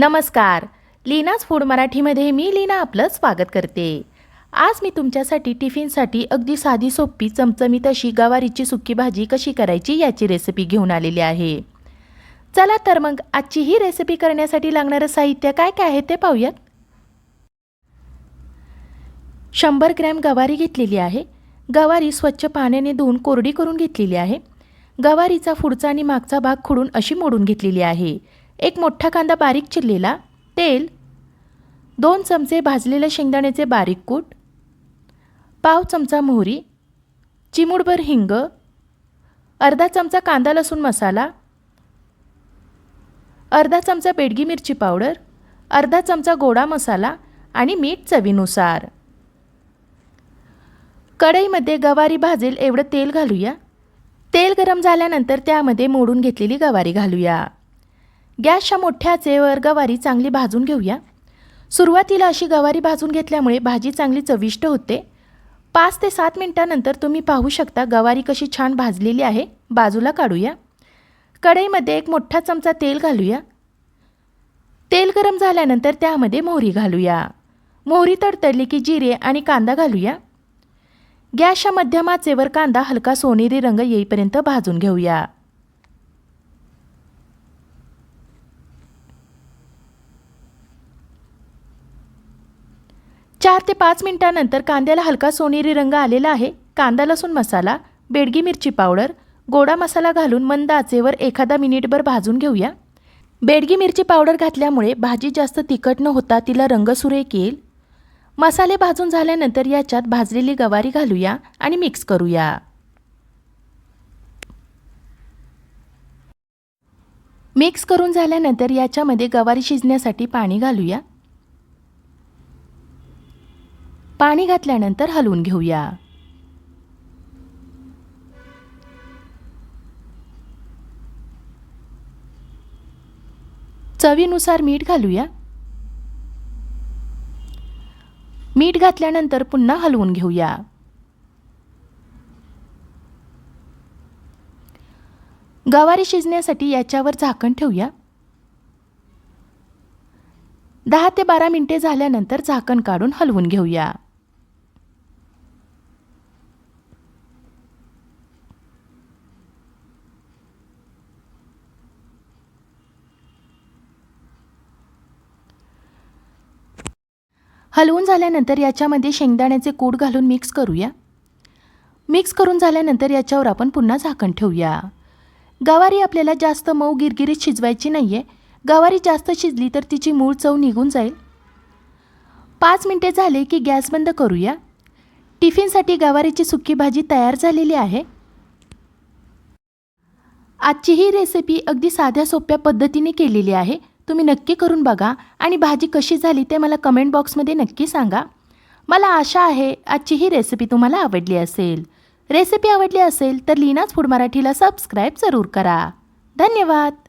नमस्कार. लीनाच फूड मराठीमध्ये मी लीना आपलं स्वागत करते. आज मी तुमच्यासाठी टिफिनसाठी अगदी साधी सोपी चमचमीत अशी गवारीची सुकी भाजी कशी करायची याची रेसिपी घेऊन आलेली आहे. चला तर मग आजची ही रेसिपी करण्यासाठी लागणारं साहित्य काय काय आहे ते पाहूयात. शंभर ग्रॅम गवारी घेतलेली आहे. गवारी स्वच्छ पाण्याने धुवून कोरडी करून घेतलेली आहे. गवारीचा पुढचा आणि मागचा भाग खुडून अशी मोडून घेतलेली आहे. एक मोठा कांदा बारीक चिरलेला तेल दोन चमचे भाजलेले शेंगदाण्याचे बारीक कूट पाव चमचा मोहरी चिमूडभर हिंग अर्धा चमचा कांदा लसूण मसाला अर्धा चमचा बेडगी मिरची पावडर अर्धा चमचा गोडा मसाला आणि मीठ चवीनुसार. कढईमध्ये गवारी भाजेल एवढं तेल घालूया. तेल गरम झाल्यानंतर त्यामध्ये मोडून घेतलेली गवारी घालूया. गॅसच्या मोठ्या आचेवर गवारी चांगली भाजून घेऊया. सुरुवातीला अशी गवारी भाजून घेतल्यामुळे भाजी चांगली चविष्ट होते. पाच ते सात मिनटानंतर तुम्ही पाहू शकता गवारी कशी छान भाजलेली आहे. बाजूला काढूया. कढईमध्ये एक मोठा चमचा तेल घालूया. तेल गरम झाल्यानंतर त्यामध्ये मोहरी घालूया. मोहरी तडतडली की जिरे आणि कांदा घालूया. गॅसच्या मध्यमाचेवर कांदा हलका सोनेरी रंग येईपर्यंत भाजून घेऊया. चार ते पाच मिनिटानंतर कांद्याला हलका सोनेरी रंग आलेला आहे. कांदा लसूण मसाला बेडगी मिरची पावडर गोडा मसाला घालून मंद आचेवर एखादा मिनिटभर भाजून घेऊया. बेडगी मिरची पावडर घातल्यामुळे भाजी जास्त तिखट न होता तिला रंग सुरेख येईल. मसाले भाजून झाल्यानंतर याच्यात भाजलेली गवारी घालूया आणि मिक्स करूया. मिक्स करून झाल्यानंतर याच्यामध्ये गवारी शिजण्यासाठी पाणी घालूया. पाणी घातल्यानंतर हलवून घेऊया. चवीनुसार मीठ घालूया. मीठ घातल्यानंतर पुन्हा हलवून घेऊया. गवारी शिजण्यासाठी याच्यावर झाकण ठेवूया. दहा ते बारा मिनिटे झाल्यानंतर झाकण काढून हलवून घेऊया. हलवून झाल्यानंतर याच्यामध्ये शेंगदाण्याचे कूड घालून मिक्स करूया. मिक्स करून झाल्यानंतर याच्यावर आपण पुन्हा झाकण ठेवूया. गवारी आपल्याला जास्त मऊ गिरगिरीत शिजवायची नाही आहे गवारी जास्त शिजली तर तिची मूळ चव निघून जाईल. पाच मिनटे झाले की गॅस बंद करूया. टिफिनसाठी गवारीची सुकी भाजी तयार झालेली आहे. आजची ही रेसिपी अगदी साध्या सोप्या पद्धतीने केलेली आहे. तुम्ही नक्की करून बघा आणि भाजी कशी झाली ते मला कमेंट बॉक्समध्ये नक्की सांगा. मला आशा आहे आजची ही रेसिपी तुम्हाला आवडली असेल. रेसिपी आवडली असेल तर लीनाच फूड मराठीला सबस्क्राईब जरूर करा. धन्यवाद.